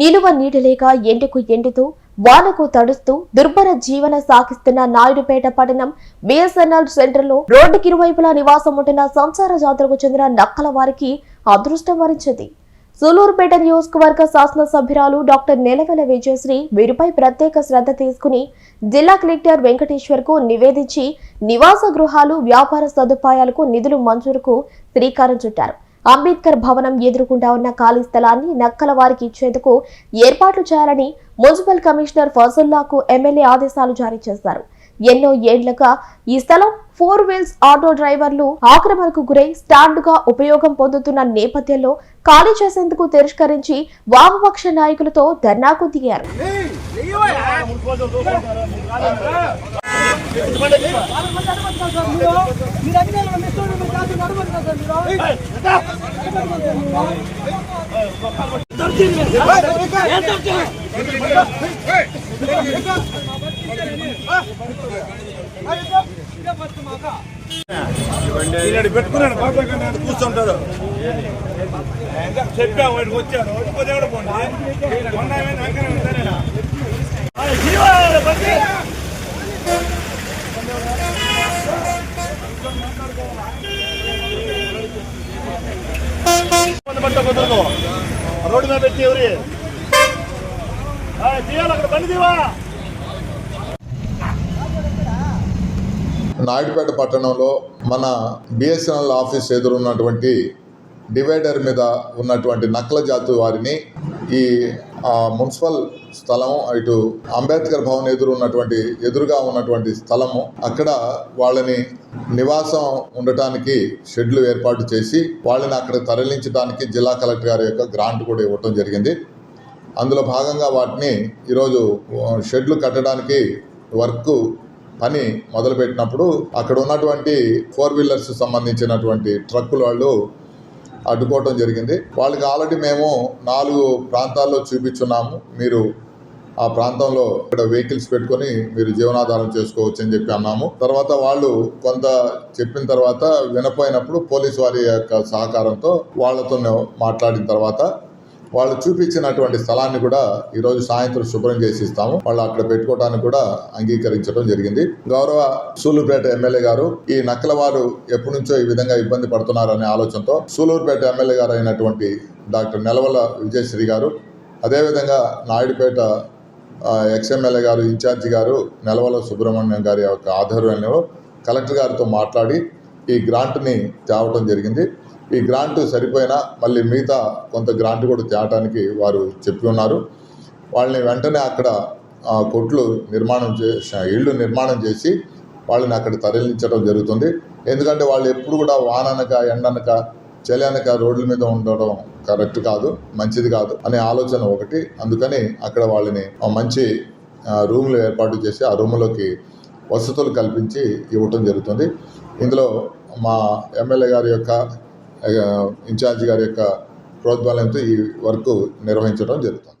నిలువ నీడలేక ఎండకు ఎండుతూ వానకు తడుస్తూ దుర్భర జీవన సాగిస్తున్న నాయుడుపేట పట్టణం బిఎస్ఎన్ఎల్ సెంటర్లో రోడ్డుకి ఇరువైపులా నివాసం ఉంటున్న సంసార జాతరకు చెందిన నక్కల వారికి అదృష్టం వరించింది. సూలూరుపేట నియోజకవర్గ శాసనసభ్యురాలు డాక్టర్ నెలవెల విజయశ్రీ వీరిపై ప్రత్యేక శ్రద్ధ తీసుకుని జిల్లా కలెక్టర్ వెంకటేశ్వర్కు నివేదించి నివాస గృహాలు వ్యాపార సదుపాయాలకు నిధులు మంజూరుకు శ్రీకారం చుట్టారు. అంబేద్కర్ భవనం ఎదురుకుండా ఉన్న ఖాళీ స్థలాన్ని నక్కల వారికి ఇచ్చేందుకు ఏర్పాట్లు చేయాలని మున్సిపల్ కమిషనర్ ఫజుల్లాకు ఎమ్మెల్యే ఆదేశాలు జారీ చేశారు. ఎన్నో ఏళ్ళుగా ఈ స్థలం ఫోర్ వీల్స్ ఆటో డ్రైవర్లు ఆక్రమణకు గురై స్టాండ్గా ఉపయోగం పొందుతున్న నేపథ్యంలో ఖాళీ చేసేందుకు తిరస్కరించి వామపక్ష నాయకులతో ధర్నాకు దిగారు. ఈనాడు పెట్టుకున్నాను కూర్చుంటాడు చెప్పాము వాడికి వచ్చాను వచ్చిపోతే కూడా పోండి రోడ్డు మీద పెట్టి ఎవరి? తీయాలి అక్కడ తీవా. నాయుడుపేట పట్టణంలో మన బిఎస్ఎన్ఎల్ ఆఫీస్ ఎదురున్నటువంటి డివైడర్ మీద ఉన్నటువంటి నక్కల జాతి వారిని ఈ ఆ, మున్సిపల్ స్థలం ఇటు అంబేద్కర్ భవన్ ఎదురు ఉన్నటువంటి ఎదురుగా ఉన్నటువంటి స్థలము. అక్కడ వాళ్ళని నివాసం ఉండటానికి షెడ్లు ఏర్పాటు చేసి వాళ్ళని అక్కడ తరలించడానికి జిల్లా కలెక్టర్ గారి యొక్క గ్రాంట్ కూడా ఇవ్వటం జరిగింది. అందులో భాగంగా వాటిని ఈరోజు షెడ్లు కట్టడానికి వర్క్ పని మొదలుపెట్టినప్పుడు అక్కడ ఉన్నటువంటి ఫోర్ వీలర్స్ సంబంధించినటువంటి ట్రక్కుల వాళ్ళు అడ్డుకోవటం జరిగింది. వాళ్ళకి ఆల్రెడీ మేము నాలుగు ప్రాంతాల్లో చూపించున్నాము. మీరు ఆ ప్రాంతంలో ఇక్కడ వెహికల్స్ పెట్టుకొని మీరు జీవనాధారం చేసుకోవచ్చు అని చెప్పి అన్నాము. తర్వాత వాళ్ళు కొంత చెప్పిన తర్వాత వినపోయినప్పుడు పోలీసు వారి యొక్క సహకారంతో వాళ్ళతో మాట్లాడిన తర్వాత వాళ్ళు చూపించినటువంటి స్థలాన్ని కూడా ఈరోజు సాయంత్రం శుభ్రం చేసి ఇస్తాము. వాళ్ళు అక్కడ పెట్టుకోవడానికి కూడా అంగీకరించడం జరిగింది. గౌరవ సూలూరుపేట ఎమ్మెల్యే గారు ఈ నక్కల వారు ఎప్పటి నుంచో ఈ విధంగా ఇబ్బంది పడుతున్నారనే ఆలోచనతో సూలూరుపేట ఎమ్మెల్యే గారు అయినటువంటి డాక్టర్ నెలవల విజయశ్రీ గారు అదేవిధంగా నాయుడుపేట ఎక్స్ఎమ్మెల్యే గారు ఇన్ఛార్జి గారు నెలవల సుబ్రహ్మణ్యం గారి యొక్క ఆధ్వర్యంలో కలెక్టర్ గారితో మాట్లాడి ఈ గ్రాంట్ని తేవటం జరిగింది. ఈ గ్రాంట్ సరిపోయినా మళ్ళీ మిగతా కొంత గ్రాంట్ కూడా తేటానికి వారు చెప్పి ఉన్నారు. వాళ్ళని వెంటనే అక్కడ కొట్లు నిర్మాణం చేసి ఇళ్ళు నిర్మాణం చేసి వాళ్ళని అక్కడ తరలించడం జరుగుతుంది. ఎందుకంటే వాళ్ళు ఎప్పుడు కూడా వాననక ఎండనక చలి అనక రోడ్ల మీద ఉండడం కరెక్ట్ కాదు మంచిది కాదు అనే ఆలోచన ఒకటి. అందుకని అక్కడ వాళ్ళని మంచి రూమ్లు ఏర్పాటు చేసి ఆ రూములోకి వసతులు కల్పించి ఇవ్వటం జరుగుతుంది. ఇందులో మా ఎమ్మెల్యే గారి యొక్క ఇన్ఛార్జ్ గారి యొక్క ప్రోద్బలంతో ఈ వర్క్ నిర్వహించడం జరుగుతుంది.